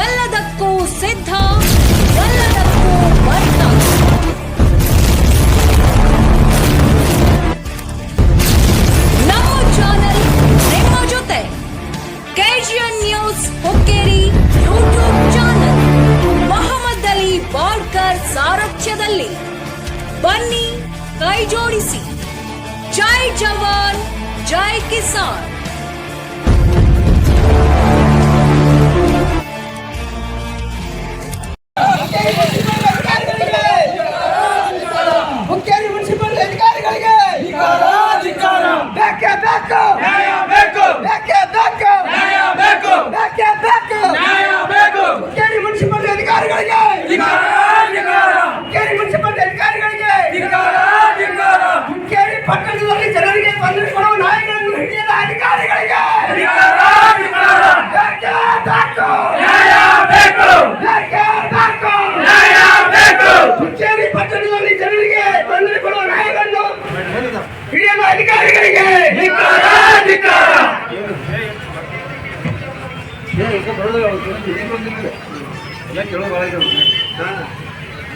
ಎಲ್ಲದಕ್ಕೂ ಸಿದ್ಧ, ಎಲ್ಲದಕ್ಕೂ ಬದ್ಧ ನಮ್ಮ ಚಾನೆಲ್ ನಿಮ್ಮ ಜೊತೆ KGN news Hukkeri YouTube channel Mohammed Ali Balkar ಸಾರಥ್ಯದಲ್ಲಿ. ಬನ್ನಿ, ಕೈ ಜೋಡಿಸಿ. ಜೈ ಜವಾನ್, ಜೈ ಕಿಸಾನ್.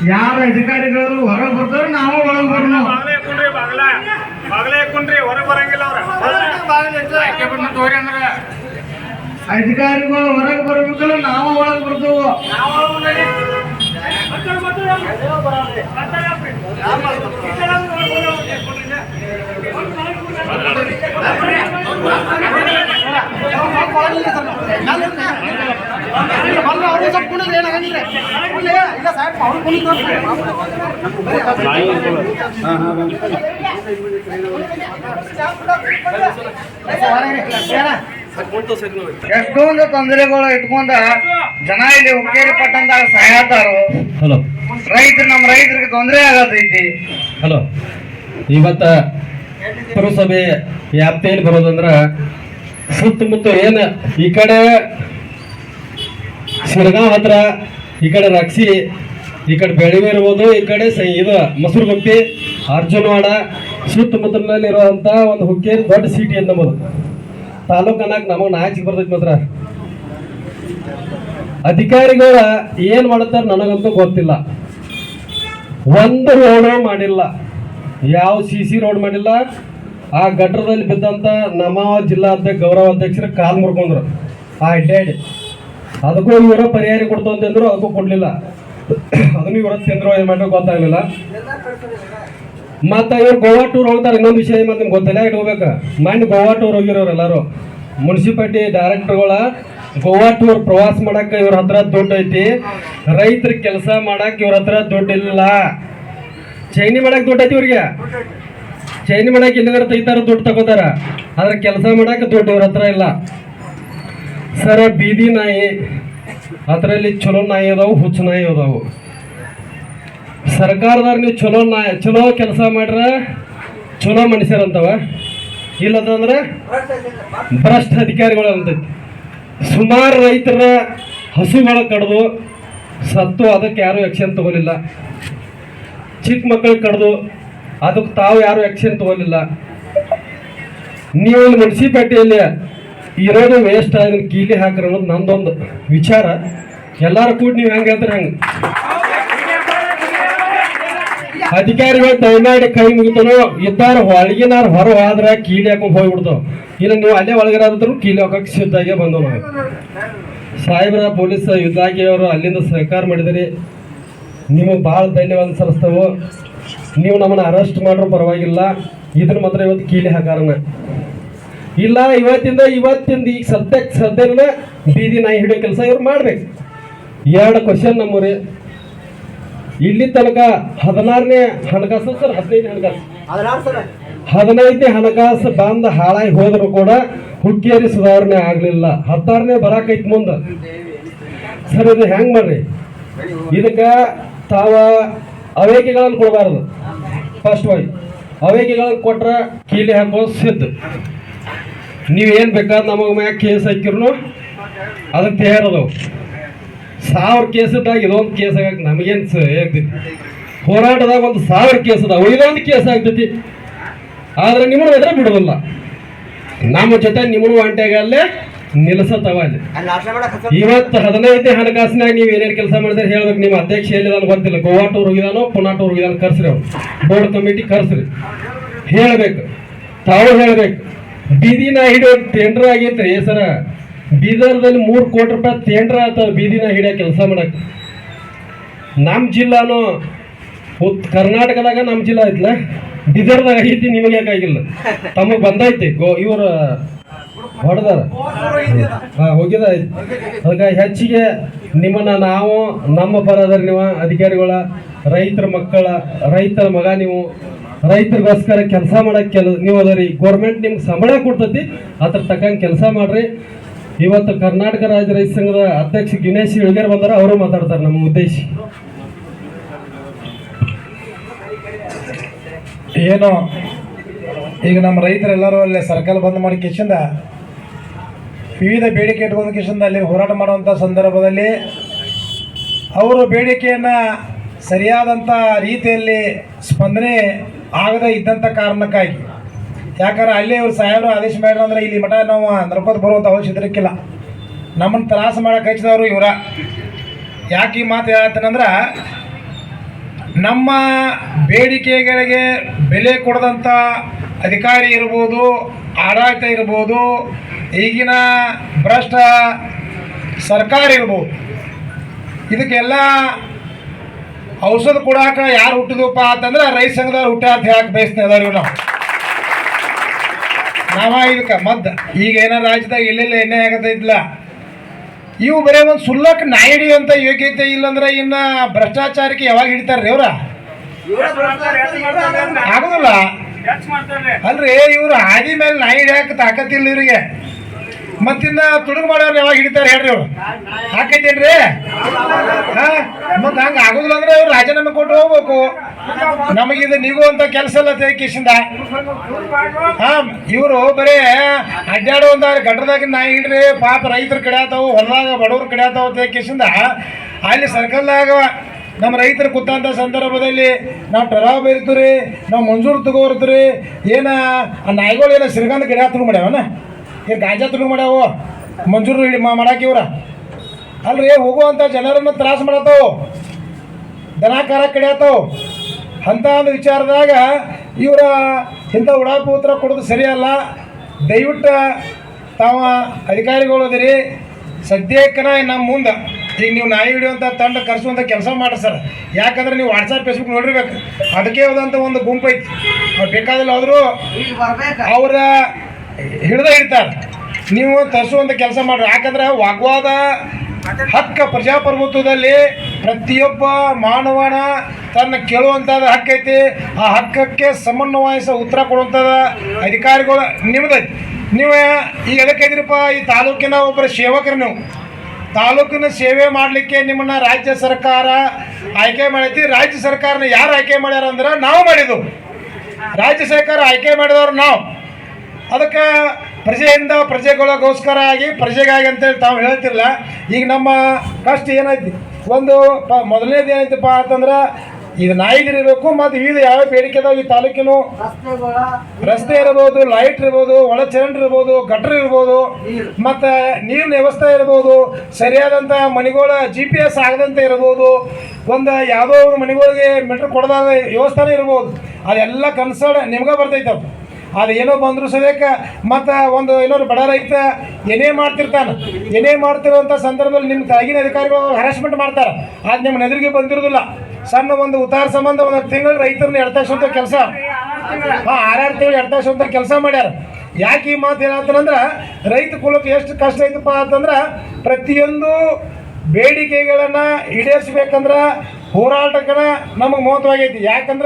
ಯಾರ ಅಧಿಕಾರಿಗಳು ಹೊರಗೆ ಬರ್ತಾರೆ ನಾವು ಒಳಗೆ ಬರ್ನೋ? ಬಾಗ್ಲೇ ಕುಂಡ್ರಿ ಬಾಗ್ಲ ಬಾಗ್ಲೇ ಕುಂಡ್ರಿ ಹೊರಗೆ ಬರಂಗಿಲ್ಲ ಅವ್ರ ಅಧಿಕಾರಿಗಳು ಹೊರಗೆ ಬರ್ಬೇಕಲ್ಲ, ನಾವು ಒಳಗೆ ಬರ್ತೀವಿ? ಎಷ್ಟೊಂದು ತೊಂದರೆಗಳು ಇಟ್ಕೊಂಡ ಜನ ಇಲ್ಲಿ ಹುಕ್ಕೇರಿ ಪಟ್ಟಣದಾಗ ಸಹಾಯತಾರು. ಹಲೋ. ರೈತರು ನಮ್ಮ ರೈತರಿಗೆ ತೊಂದರೆ ಆಗತೈತಿ. ಹಲೋ. ಇವತ್ತ ಪುರಸಭೆ ವ್ಯಾಪ್ತಿಯಲ್ಲಿ ಬರೋದಂದ್ರ ಸುತ್ತಮುತ್ತ ಏನು ಈ ಕಡೆ ಶಿರಗಾಂವ್ ಹತ್ರ, ಈ ಕಡೆ ರಕ್ಷಿ, ಈ ಕಡೆ ಬೆಳಗ್ಗೆ ಇರ್ಬೋದು, ಈ ಕಡೆ ಇದು ಇದು ಮಸೂರುಗುಪ್ಪಿ, ಅರ್ಜುನವಾಡ ಸುತ್ತಮುತ್ತಲಿರುವಂಥ ಒಂದು ಹುಕ್ಕೇರಿ ದೊಡ್ಡ ಸಿಟಿ ಅಂತ ನಮ್ಮದು. ತಾಲೂಕು ಅನ್ನಕ್ಕೆ ನಮಗೆ ನಾಚಿಕೆ ಬರ್ತೈತಿ ಮಾತ್ರ. ಅಧಿಕಾರಿಗಳ ಏನು ಮಾಡುತ್ತಾರೆ ನನಗಂತೂ ಗೊತ್ತಿಲ್ಲ. ಒಂದು ರೋಡು ಮಾಡಿಲ್ಲ. ಯಾವ ಸಿ ಸಿ ರೋಡ್ ಮಾಡಿಲ್ಲ, ಆ ಗಟ್ಟರದಲ್ಲಿ ಬಿದ್ದಂತ ನಮ್ಮ ಜಿಲ್ಲಾಧ್ಯಕ್ಷ ಗೌರವ ಅಧ್ಯಕ್ಷರು ಕಾಲ್ ಮುರ್ಕೊಂಡ್ರು. ಆ ಅಡ್ಡಾಡಿ ಅದಕ್ಕೂ ಇವರ ಪರಿಹಾರ ಕೊಡ್ತು ಅಂತಂದ್ರು, ಅದಕ್ಕೂ ಕೊಡ್ಲಿಲ್ಲ. ಅದನ್ನು ಇವರ ತಿಂದ್ರು, ಏನ್ ಮಾಡ್ರೆ ಗೊತ್ತಾಗ್ಲಿಲ್ಲ. ಮತ್ತ ಇವ್ರು ಗೋವಾ ಟೂರ್ ಹೋಗ್ತಾರೆ, ಇನ್ನೊಂದು ವಿಷಯ ಮತ್ತೆ ನಿಮ್ಗೆ ಗೊತ್ತಿಲ್ಲ? ಇಟ್ಟು ಹೋಗ್ಬೇಕು. ಗೋವಾ ಟೂರ್ ಹೋಗಿರೋರು ಎಲ್ಲರೂ. ಮುನ್ಸಿಪಾಲ್ಟಿ ಡೈರೆಕ್ಟರ್ಗಳ ಗೋವಾ ಟೂರ್ ಪ್ರವಾಸ ಮಾಡಕ್ಕೆ ಇವ್ರ ಹತ್ರ ದುಡ್ಡು ಐತಿ. ರೈತರ ಕೆಲಸ ಮಾಡಕ್ಕೆ ಇವ್ರ ಹತ್ರ ದುಡ್ಡು ಇಲ್ಲ. ಚೈನಿ ಮಾಡಕ್ ದುಡ್ಡು ಐತಿ ಇವ್ರಿಗೆ? ಚೈನಿ ಮಾಡಕ್ ಇಲ್ಲಿಗಾರ ತೆಗಿತಾರ ದುಡ್ಡು ತಗೋತಾರ. ಆದ್ರೆ ಕೆಲಸ ಮಾಡಕ್ ದುಡ್ಡು ಇವ್ರ ಹತ್ರ ಇಲ್ಲ. ಸರ, ಬೀದಿ ನಾಯಿ, ಅದರಲ್ಲಿ ಚಲೋ ನಾಯಿ ಅದಾವು, ಹುಚ್ಚು ನಾಯಿ ಅದಾವು. ಸರ್ಕಾರದವ್ರು ನೀವು ಚಲೋ ನಾಯಿ, ಚಲೋ ಕೆಲಸ ಮಾಡ್ರ ಚಲೋ ಮನುಷ್ಯರಂತವ ಇಲ್ಲದಂದ್ರೆ ಭ್ರಷ್ಟ ಅಧಿಕಾರಿಗಳು ಅಂತೈತಿ. ಸುಮಾರು ರೈತರ ಹಸುಗಳ ಕಡ್ದು ಸತ್ತು, ಅದಕ್ಕೆ ಯಾರು ಆಕ್ಷನ್ ತಗೊಲಿಲ್ಲ. ಚಿಕ್ಕ ಮಕ್ಕಳು ಕಡ್ದು ಅದಕ್ಕೆ ತಾವು ಯಾರು ಆಕ್ಷನ್ ತಗೊಲಿಲ್ಲ ನೀವು ಇಲ್ಲಿ ಮುನ್ಸಿಪಾಲ್ಟಿಯಲ್ಲಿ ಇರೋದು ವೇಸ್ಟ್ ಅದನ್ನ ಕೀಲಿ ಹಾಕ್ರಿ ಅನ್ನೋದು ನಂದೊಂದು ವಿಚಾರ. ಎಲ್ಲಾರು ಕೂಡ ನೀವು ಹೆಂಗೆ ಹೇಳ್ತಾರೆ ಹಂಗೆ? ಅಧಿಕಾರಿಗಳು ದಯಮಾಡಿ ಕೈ ಮುಗಿತನೋ? ಇದ್ದಾರ ಒಳಗಿನಾರು ಹೊರ ಹೋದ್ರೆ ಕೀಲಿ ಹಾಕೊಂಡು ಹೋಗ್ಬಿಡ್ತಾವ ಇಲ್ಲ, ನೀವು ಅಲ್ಲೇ ಒಳಗಿರಾದ್ರು ಕೀಲಿ ಹಾಕಕ್ಕೆ ಸಿದ್ಧಾಗೆ ಬಂದವು ನಾವು. ಸಾಹೇಬ್ರ, ಪೊಲೀಸ್ ಯುದ್ಧಾಗಿಯವರು ಅಲ್ಲಿಂದ ಸಹಕಾರ ಮಾಡಿದಿರಿ ನಿಮಗೆ ಭಾಳ ಧನ್ಯವಾದ ಸಲ್ಲಿಸ್ತೇವೆ. ನೀವು ನಮ್ಮನ್ನು ಅರೆಸ್ಟ್ ಮಾಡ್ರೂ ಪರವಾಗಿಲ್ಲ. ಇದನ್ನ ಮಾತ್ರ ಇವತ್ತು ಕೀಲಿ ಹಾಕಾರನ. ಇಲ್ಲ ಇವತ್ತಿಂದ ಇವತ್ತಿಂದ ಈಗ ಸದ್ಯಕ್ಕೆ ಸದ್ಯನ ಬೀದಿ ನಾಯಿ ಹಿಡಿಯೋ ಕೆಲಸ ಇವ್ರು ಮಾಡ್ಬೇಕು. ಎರಡು ಕ್ವಶನ್ ನಮ್ಮೂರಿ. ಇಲ್ಲಿ ತನಕ ಹದಿನಾರನೇ ಹಣಕಾಸು ಸರ್ ಹದಿನೈದು ಹಣಕಾಸು. ಹದಿನೈದನೇ ಹಣಕಾಸು ಬಂದ ಹಾಳಾಗಿ ಹೋದರೂ ಕೂಡ ಹುಕ್ಕೇರಿ ಸುಧಾರಣೆ ಆಗಲಿಲ್ಲ. ಹತ್ತಾರನೇ ಬರಾಕೈತ್ ಮುಂದೆ. ಸರ್ ಇದು ಹೆಂಗ್ ಮಾಡ್ರಿ? ಇದಕ್ಕ ತಾವ ಅವೇಕಿಗಳನ್ನು ಕೊಡಬಾರದು. ಫಸ್ಟ್ವಾಗಿ ಅವೇಕಿಗಳನ್ನು ಕೊಟ್ರೆ ಕೀಲಿ ಹಾಕೋ ಸಿದ್ಧ. ನೀವೇನು ಬೇಕಾದ್ರೆ ನಮಗೆ ಮ್ಯಾಗ ಕೇಸ್ ಹಾಕಿರ್ನು ಅದಕ್ಕೆ ತಯಾರದವು. ಸಾವಿರ ಕೇಸ್ ಇದ್ದಾಗ ಇದೊಂದು ಕೇಸ್ ಆಗಕ್ಕೆ ನಮಗೇನು ಆಗ್ತೈತಿ? ಹೋರಾಟದಾಗ ಒಂದು ಸಾವಿರ ಕೇಸ್ ಅದಾವ ಇದೊಂದು ಕೇಸ್ ಆಗ್ತೈತಿ. ಆದ್ರೆ ನಿಮ್ಮನ್ನು ಎದುರು ಬಿಡೋದಿಲ್ಲ ನಮ್ಮ ಜೊತೆ ನಿಮ್ಮನ್ನು ಒಂಟೆಗಲ್ಲೇ ನಿಲ್ಲಿಸತ್ತವ ಅಲ್ಲಿ ಇವತ್ತು ಹದಿನೈದು ಹಣಕಾಸಿನಾಗ ನೀವು ಏನೇನು ಕೆಲಸ ಮಾಡಿದ್ರೆ ಹೇಳ್ಬೇಕು ನಿಮ್ಮ ಅಧ್ಯಕ್ಷ ಎಲ್ಲಿದಾನ ಗೊತ್ತಿಲ್ಲ. ಗೋವಾ ಟೂರ್ ಹೋಗಿದಾನೋ ಪುನಾ ಟೂರ್ ಹೋಗಿದಾನ ಕರ್ಸ್ರಿ ಅವ್ರು. ಬೋರ್ಡ್ ಕಮಿಟಿ ಕರ್ಸ್ರಿ. ಹೇಳ್ಬೇಕು. ತಾವು ಹೇಳ್ಬೇಕು. ಬೀದಿನ ಹಿಡಿಯೋ ಟೆಂಡರ್ ಆಗೈತ್ರಿ ಸರ. ಬೀದರ್ದಲ್ಲಿ ಮೂರು ಕೋಟಿ ರೂಪಾಯಿ ಟೆಂಡರ್ ಆತ ಬೀದಿನ ಹಿಡಿಯೋ ಕೆಲಸ ಮಾಡಕ್. ನಮ್ಮ ಜಿಲ್ಲಾನು ಉತ್ ಕರ್ನಾಟಕದಾಗ ನಮ್ಮ ಜಿಲ್ಲಾ ಐತ್ಲ. ಬೀದರ್ದಾಗ ಐತಿ ನಿಮಗೆ ಯಾಕಾಗಿಲ್ಲ. ತಮಗೆ ಬಂದೈತಿ. ಗೋ ಇವ್ರ ಹೊಡೆದಾರ. ಹಾಂ ಹೋಗಿದ ಅದಕ್ಕೆ ಹೆಚ್ಚಿಗೆ ನಿಮ್ಮನ್ನ ನಾವು, ನಮ್ಮ ಪರದರ್ ನೀವು, ಅಧಿಕಾರಿಗಳ, ರೈತರ ಮಕ್ಕಳ, ರೈತರ ಮಗ ನೀವು, ರೈತರಿಗೋಸ್ಕರ ಕೆಲಸ ಮಾಡಕ್ ಕೆಲ, ನೀವು ಅದರಿ ಗೌರ್ಮೆಂಟ್ ನಿಮ್ಗೆ ಸಂಬಳ ಕೊಡ್ತತಿ, ಅದ್ರ ತಕ್ಕಂಗೆ ಕೆಲಸ ಮಾಡ್ರಿ. ಇವತ್ತು ಕರ್ನಾಟಕ ರಾಜ್ಯ ರೈತ ಸಂಘದ ಅಧ್ಯಕ್ಷ ಗಿನೇಶ್ ಇಳಿಗೇರ್ ಬಂದಾರ, ಅವರು ಮಾತಾಡ್ತಾರೆ ನಮ್ಮ ಉದ್ದೇಶ. ಏನು, ಈಗ ನಮ್ಮ ರೈತರೆಲ್ಲರೂ ಅಲ್ಲೇ ಸರ್ಕಲ್ ಬಂದ್ ಮಾಡಿ ಕಿಶಿಂದ ವಿವಿಧ ಬೇಡಿಕೆ ಇಟ್ಕೊಂಡು ಕಿಶನ್ದಲ್ಲಿ ಹೋರಾಟ ಮಾಡುವಂಥ ಸಂದರ್ಭದಲ್ಲಿ ಅವರು ಬೇಡಿಕೆಯನ್ನು ಸರಿಯಾದಂಥ ರೀತಿಯಲ್ಲಿ ಸ್ಪಂದನೆ ಆಗದೇ ಇದ್ದಂಥ ಕಾರಣಕ್ಕಾಗಿ. ಯಾಕಂದ್ರೆ ಅಲ್ಲಿ ಅವ್ರು ಸಾಹೇಬರು ಆದೇಶ ಅಂದ್ರೆ ಇಲ್ಲಿ ಮಠ ನಾವು ನರಪತ್ ಬರುವಂಥ ಅವಶ್ಯಕತೆ ಇರಕ್ಕಿಲ್ಲ. ನಮ್ಮನ್ನು ತ್ರಾಸ ಮಾಡೋಕೆ ಹಚ್ಚಿದವರು ಇವರ. ಯಾಕೆ ಈ ಮಾತು ಹೇಳ್ತೇನೆಂದ್ರೆ ನಮ್ಮ ಬೇಡಿಕೆಗಳಿಗೆ ಬೆಲೆ ಕೊಡದಂಥ ಅಧಿಕಾರಿ ಇರ್ಬೋದು, ಆಡಳಿತ ಇರ್ಬೋದು ಈಗಿನ ಭ್ರಷ್ಟ ಸರ್ಕಾರ ಇರ್ಬೋದು. ಇದಕ್ಕೆಲ್ಲ ಔಷಧ ಕೊಡಾಕ ಯಾರು ಹುಟ್ಟಿದಪ್ಪ ಅಂತಂದ್ರೆ ರೈತ ಸಂಘದವ್ರು ಹುಟ್ಟ ಅಂತ ಹೇಳಕ್ ಬಯಸ್ತಾ ಇದಾರೆ ನಾವು. ನಾವ ಇದಕ್ಕೆ ಮದ್ದ. ಈಗ ಏನೋ ರಾಜ್ಯದಾಗ ಎಲ್ಲೆಲ್ಲ ಎಣ್ಣೆ ಆಗತ್ತೈತಿಲ್ಲ ಇವು ಬರೇ ಒಂದು ಸುಳ್ಳಕ್ಕೆ ನಾಯಿಡಿ ಅಂತ ಯೋಗ್ಯತೆ ಇಲ್ಲಂದ್ರೆ ಇನ್ನು ಭ್ರಷ್ಟಾಚಾರಕ್ಕೆ ಯಾವಾಗ ಹಿಡಿತಾರ್ರಿ ಅವ್ರ? ಆಗೋದಿಲ್ಲ. ಅಲ್ರಿ, ಇವ್ರು ಹಾದಿ ಮೇಲೆ ನಾಯಿ ಹಿಡಿಯಕ್ಕೆ ತಾಕತ್ತಿಲ್ಲ ಇವರಿಗೆ. ಮತ್ತಿನ್ನ ತುಡುಗು ಮಾಡೋರು ಯಾವಾಗ ಹಿಡಿತಾರೆ ಹೇಳ್ರಿ ಅವ್ರು? ಹಾಕೈತೇನ್ರಿ? ಹಾ, ಮತ್ತೆ ಹಂಗೆ ಆಗೋದಿಲ್ಲ ಅಂದ್ರೆ ಅವ್ರು ರಾಜೀನಾಮೆ ಕೊಟ್ಟು ಹೋಗ್ಬೇಕು. ನಮಗಿದು ನೀವು ಅಂತ ಕೆಲಸ ಇಲ್ಲ ತೇಕಿಸಿಂದ ಹಾ, ಇವರು ಬರೀ ಅಡ್ಡಾಡುವಂತ ಗಡ್ರದಾಗ ನಾಯಿ ಹಿಡ್ರಿ ಪಾಪ ರೈತರ ಕಡಿಯಾತಾವು ಹೊಲದಾಗ ಬಡವ್ರ ಕಡಿಯಾತಾವ ತೇಕಿಸಿಂದ ಅಲ್ಲಿ ಸರ್ಕಲ್ದಾಗ ನಮ್ಮ ರೈತರು ಕೂತಂಥ ಸಂದರ್ಭದಲ್ಲಿ ನಾವು ಟರಾವ್ ರೀ ನಾವು ಮಂಜೂರು ತಗೋರ್ತೀರಿ ಏನ ಆ ನಾಯಿಗಳು ಏನೋ ಸಿರಿಗಂಧ ಗಿಡ ಮಾಡ್ಯಾವನ ಏನು ಗಾಂಜಾ ತುಳು ಮಾಡ್ಯಾವು ಮಂಜೂರು ಹಿಡಿ ಮಾ ಮಾಡಾಕಿ ಇವ್ರ ಅಲ್ರಿ ಹೋಗುವಂಥ ಜನರನ್ನು ತ್ರಾಸ ಮಾಡತ್ತವು ದನಾಕಾರ ಕಡಿಯತ್ತವು ಅಂಥ ಒಂದು ವಿಚಾರದಾಗ ಇವರ ಇಂಥ ಉಡಾಪು ಉತ್ತರ ಕೊಡೋದು ಸರಿಯಲ್ಲ. ದಯವಿಟ್ಟು ತಾವ ಅಧಿಕಾರಿಗಳು ಅದಿರಿ. ಸದ್ಯಕ್ಕನ ನಮ್ಮ ಮುಂದೆ. ಈಗ ನೀವು ನಾಯಿ ಹಿಡಿಯುವಂಥ ತಂಡ ಕರೆಸುವಂಥ ಕೆಲಸ ಮಾಡ್ರಿ ಸರ್. ಯಾಕಂದ್ರೆ ನೀವು ವಾಟ್ಸಪ್ ಫೇಸ್ಬುಕ್ ನೋಡಿರ್ಬೇಕು. ಅದಕ್ಕೆ ಹೋದಂಥ ಒಂದು ಗುಂಪು ಐತಿ ಅವ್ರು ಬೇಕಾದಲ್ಲಿ ಆದರೂ ಅವರ ಹಿಡ್ದ ಇಡ್ತಾರೆ ನೀವು ತರಿಸುವಂಥ ಕೆಲಸ ಮಾಡ್ರಿ. ಯಾಕಂದ್ರೆ ವಾಗ್ವಾದ ಹಕ್ಕ ಪ್ರಜಾಪ್ರಭುತ್ವದಲ್ಲಿ ಪ್ರತಿಯೊಬ್ಬ ಮಾನವನ ತನ್ನ ಕೇಳುವಂಥದ್ದು ಹಕ್ಕೈತಿ ಆ ಹಕ್ಕಕ್ಕೆ ಸಮನ್ವಯಿಸ ಉತ್ತರ ಕೊಡುವಂಥದ್ದು ಅಧಿಕಾರಿಗಳು ನಿಮ್ದೈತಿ ನೀವು ಈಗ ಎದಕ್ಕೈದ್ರಿಪ್ಪ ಈ ತಾಲೂಕಿನ ಒಬ್ಬರ ಸೇವಕರು ನೀವು. ತಾಲೂಕಿನ ಸೇವೆ ಮಾಡಲಿಕ್ಕೆ ನಿಮ್ಮನ್ನ ರಾಜ್ಯ ಸರ್ಕಾರ ಆಯ್ಕೆ ಮಾಡೈತಿ. ರಾಜ್ಯ ಸರ್ಕಾರನ ಯಾರು ಆಯ್ಕೆ ಮಾಡ್ಯಾರ ಅಂದ್ರೆ ನಾವು ಮಾಡಿದ್ವು ರಾಜ್ಯ ಸರ್ಕಾರ ಆಯ್ಕೆ ಮಾಡಿದವ್ರು ನಾವು. ಅದಕ್ಕೆ ಪ್ರಜೆಯಿಂದ ಪ್ರಜೆಗಳಿಗೋಸ್ಕರ ಆಗಿ, ಪ್ರಜೆಗಾಗಿ ಅಂತೇಳಿ ತಾವು ಹೇಳ್ತಿರಲ್ಲ ಈಗ ನಮ್ಮ ಕಷ್ಟ ಏನೈತಿ? ಒಂದು ಪ, ಮೊದಲನೇದು ಏನೈತಪ್ಪ ಅಂತಂದ್ರೆ ಇದು ನಾಯಿಗಿರಬೇಕು ಮತ್ತು ವಿವಿಧ ಯಾವ ಬೇಡಿಕೆ ಅದಾವ ಈ ತಾಲೂಕಿನ? ರಸ್ತೆ ಇರ್ಬೋದು, ಲೈಟ್ ಇರ್ಬೋದು, ಒಳ ಚರಂಡಿ ಇರ್ಬೋದು, ಗಟ್ರ ಇರ್ಬೋದು, ಮತ್ತು ನೀರಿನ ವ್ಯವಸ್ಥೆ ಇರ್ಬೋದು ಸರಿಯಾದಂಥ ಮನೆಗಳ ಜಿ ಪಿ ಎಸ್ ಆಗದಂತೆ ಇರ್ಬೋದು, ಒಂದು ಯಾವುದೋ ಒಂದು ಮನೆಗಳಿಗೆ ಮೀಟ್ರ್ ಕೊಡದಾದ ವ್ಯವಸ್ಥೆನೇ ಇರ್ಬೋದು. ಅದೆಲ್ಲ ಕನ್ಸರ್ನ್ ನಿಮ್ಗೆ ಬರ್ತೈತವ ಅದು ಏನೋ ಬಂದರೂ ಸದ್ಯಕ್ಕ ಮತ್ತು ಒಂದು ಏನಾದ್ರು ಬಡ ರೈತ ಏನೇ ಮಾಡ್ತಿರ್ತಾನೆ, ಏನೇ ಮಾಡ್ತಿರೋಂಥ ಸಂದರ್ಭದಲ್ಲಿ ನಿಮ್ಮ ತಾಗಿನ ಅಧಿಕಾರಿಗಳು ಹರಾಸ್ಮೆಂಟ್ ಮಾಡ್ತಾರೆ. ಅದು ನಿಮ್ಮ ನೆದರಿಗೆ ಬಂದಿರೋದಿಲ್ಲ. ಸಣ್ಣ ಒಂದು ಉತ್ತಾರ ಸಂಬಂಧ ಒಂದು ತಿಂಗಳು ರೈತರನ್ನ ಎಡ್ತಾಯಿಸುವಂಥ ಕೆಲಸ. ಹಾಂ ಆರಾರು ತಿಂಗಳು ಎಡ್ತಾಯಿಸುವಂಥ ಕೆಲಸ ಮಾಡ್ಯಾರ. ಯಾಕೆ ಈ ಮಾತು ಏನಾಗ್ತಾನಂದ್ರೆ ರೈತ ಕುಲಕ್ಕೆ ಎಷ್ಟು ಕಷ್ಟ ಐತಪ್ಪ ಅಂತಂದ್ರೆ, ಪ್ರತಿಯೊಂದು ಬೇಡಿಕೆಗಳನ್ನು ಈಡೇರಿಸ್ಬೇಕಂದ್ರೆ ಹೋರಾಟಕ್ಕನ ನಮಗೆ ಮಹತ್ವಾಗೈತಿ ಯಾಕಂದ್ರೆ